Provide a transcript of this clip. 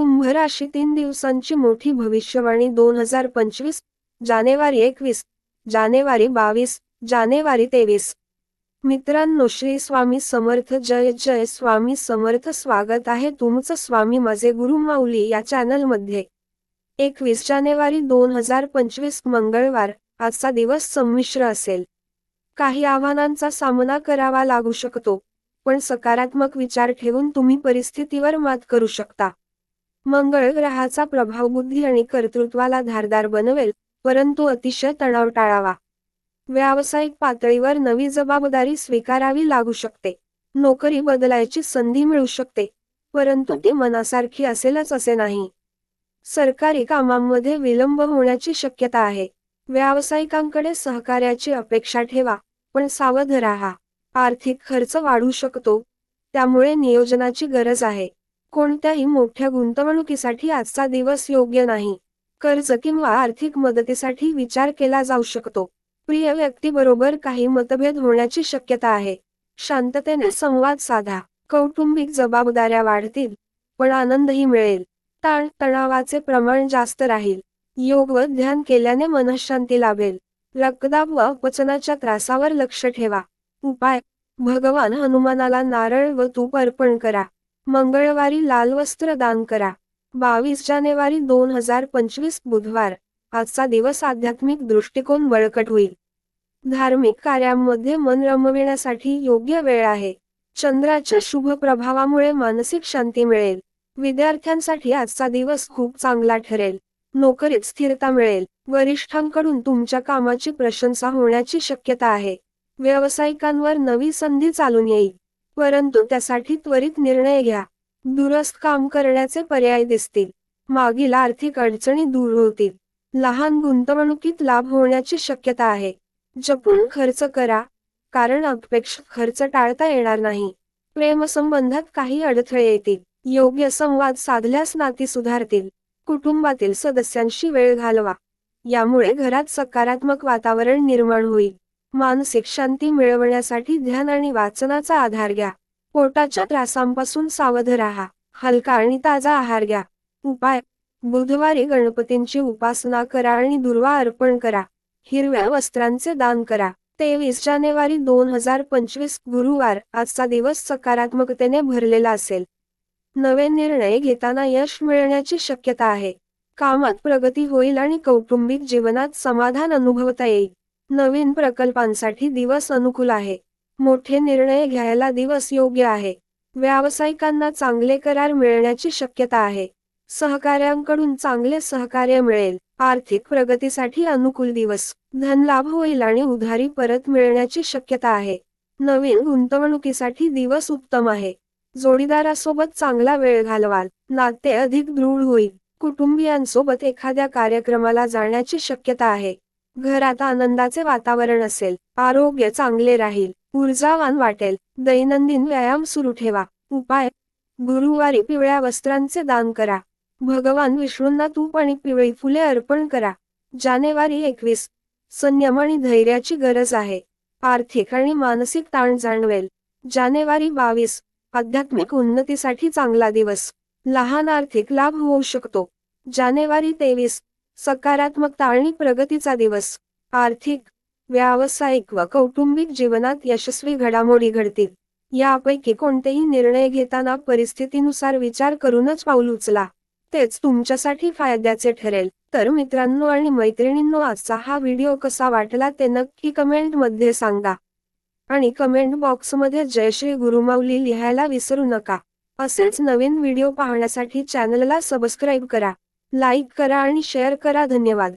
कुंभ राशी तीन दिवसांची मोठी भविष्यवाणी दोन हजार पंचवीस जानेवारी एकवीस जानेवारी बावीस जानेवारी तेवीस. मित्रांनो श्री स्वामी समर्थ जय जय स्वामी समर्थ स्वागत आहे तुमचं स्वामी माझे गुरु माऊली या चॅनलमध्ये. एकवीस जानेवारी दोन हजार पंचवीस मंगळवार आजचा दिवस संमिश्र असेल. काही आव्हानांचा सामना करावा लागू शकतो पण सकारात्मक विचार ठेवून तुम्ही परिस्थितीवर मात करू शकता. मंगळ ग्रहाचा प्रभाव बुद्धी आणि कर्तृत्वाला धारदार बनवेल परंतु अतिशय तणाव टाळावा. व्यावसायिक पातळीवर नवी जबाबदारी स्वीकारावी लागू शकते. नोकरी बदलायची संधी मिळू शकते परंतु ती मनासारखी असेलच असे नाही. सरकारी कामांमध्ये विलंब होण्याची शक्यता आहे. व्यावसायिकांकडे सहकार्याची अपेक्षा ठेवा पण सावध राहा. आर्थिक खर्च वाढू शकतो त्यामुळे नियोजनाची गरज आहे. कोणत्याही मोठ्या गुंतवणुकीसाठी आजचा दिवस योग्य नाही. कर्ज किंवा आर्थिक मदतीसाठी विचार केला जाऊ शकतो. प्रिय व्यक्तीबरोबर काही मतभेद होण्याची शक्यता आहे. शांततेने संवाद साधा. कौटुंबिक जबाबदाऱ्या वाढतील. पण आनंदही मिळेल. ताण तणावाचे प्रमाण जास्त राहील. योग व ध्यान केल्याने मनशांती लाभेल. रक्तदाब व पचनाच्या त्रासावर लक्ष ठेवा. उपाय. भगवान हनुमानाला नारळ व तूप अर्पण करा. मंगळवारी लाल वस्त्र दान करा. बावीस जानेवारी दोन हजार पंचवीस बुधवार. आजचा दिवस आध्यात्मिक दृष्टिकोन बळकट होईल. धार्मिक कार्यांमध्ये मन रमविण्यासाठी योग्य वेळ आहे. चंद्राच्या शुभ प्रभावामुळे मानसिक शांती मिळेल. विद्यार्थ्यांसाठी आजचा दिवस खूप चांगला ठरेल. नोकरीत स्थिरता मिळेल. वरिष्ठांकडून तुमच्या कामाची प्रशंसा होण्याची शक्यता आहे. व्यावसायिकांवर नवी संधी चालून येईल. परंतु त्यासाठी त्वरित निर्णय घ्या. दुरस्त काम करण्याचे पर्याय दिसतील. मागील आर्थिक अडचणी दूर होतील. लहान गुंतवणुकीत लाभ होण्याची शक्यता आहे. जपून खर्च करा कारण अपेक्षित खर्च टाळता येणार नाही. प्रेमसंबंधात काही अडथळे येतील. योग्य संवाद साधल्यास नाती सुधारतील. कुटुंबातील सदस्यांशी वेळ घालवा. यामुळे घरात सकारात्मक वातावरण निर्माण होईल. मानसिक शांती मिळवण्यासाठी ध्यान आणि वाचनाचा आधार घ्या. पोटाच्या त्रासांपासून सावध राहा. हलका आणि ताजा आहार घ्या. उपाय. बुधवारी गणपतींची उपासना करा आणि दुर्वा अर्पण करा. हिरव्या वस्त्रांचे दान करा. तेवीस जानेवारी दोन हजार पंचवीस गुरुवार आजचा दिवस सकारात्मकतेने भरलेला असेल. नवे निर्णय घेताना यश मिळण्याची शक्यता आहे. कामात प्रगती होईल आणि कौटुंबिक जीवनात समाधान अनुभवता येईल. नवीन प्रकल्पांसाठी दिवस अनुकूल आहे. मोठे निर्णय घ्यायला दिवस योग्य आहे. व्यावसायिकांना चांगले करार मिळण्याची शक्यता आहे. सहकार्यांकडून चांगले सहकार्य मिळेल. आर्थिक प्रगतीसाठी अनुकूल दिवस. धनलाभ होईल आणि उधारी परत मिळण्याची शक्यता आहे. नवीन गुंतवणुकीसाठी दिवस उत्तम आहे. जोडीदारासोबत चांगला वेळ घालवाल. नाते अधिक दृढ होईल. कुटुंबियांसोबत एखाद्या कार्यक्रमाला जाण्याची शक्यता आहे. घरात आनंदाचे वातावरण असेल. आरोग्य चांगले राहील. ऊर्जावान वाटेल. दैनंदिन व्यायाम सुरू ठेवा. उपाय. गुरुवारी पिवळ्या वस्त्रांचे दान करा. भगवान विष्णूंना तूप आणि पिवळी फुले अर्पण करा. जानेवारी एकवीस. संयम आणि धैर्याची गरज आहे. आर्थिक आणि मानसिक ताण जाणवेल. जानेवारी बावीस. आध्यात्मिक उन्नतीसाठी चांगला दिवस. लहान आर्थिक लाभ होऊ शकतो. जानेवारी तेवीस. सकारात्मकता आणि प्रगतीचा दिवस. आर्थिक व्यावसायिक व कौटुंबिक जीवनात यशस्वी घडामोडी घडतील. यापैकी कोणतेही निर्णय घेताना परिस्थितीनुसार विचार करूनच पाऊल उचला. तेच तुमच्यासाठी फायद्याचे ठरेल. तर मित्रांनो आणि मैत्रिणींनो आजचा हा व्हिडिओ कसा वाटला ते नक्की कमेंटमध्ये सांगा. आणि कमेंट बॉक्समध्ये जय श्री गुरुमाऊली लिहायला विसरू नका. असेच नवीन व्हिडिओ पाहण्यासाठी चॅनलला सबस्क्राईब करा. लाईक करा आणि शेअर करा. धन्यवाद.